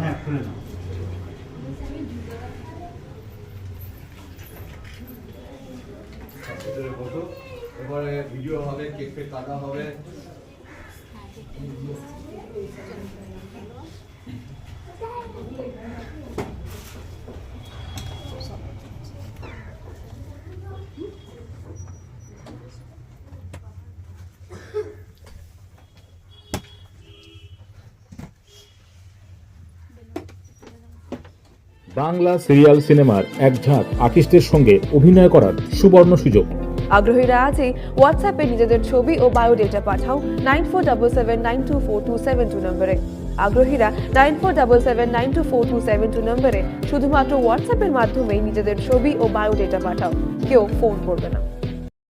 হ্যাঁ এবারে ভিডিও হবে কেক ফেক কাটা হবে বাংলা সিরিয়াল সিনেমার এক ঝাঁক আর্টিস্টের সঙ্গে অভিনয় করার সুবর্ণ সুযোগ। আগ্রহীরা আজই হোয়াটসঅ্যাপে নিজেদের ছবি ও বায়োডেটা পাঠাও nine four double seven nine two four two seven two নম্বরে। আগ্রহীরা nine four double seven nine two four two seven two নম্বরে শুধুমাত্র হোয়াটসঅ্যাপের মাধ্যমেই নিজেদের ছবি ও বায়োডেটা পাঠাও। কেউ ফোন করবে না।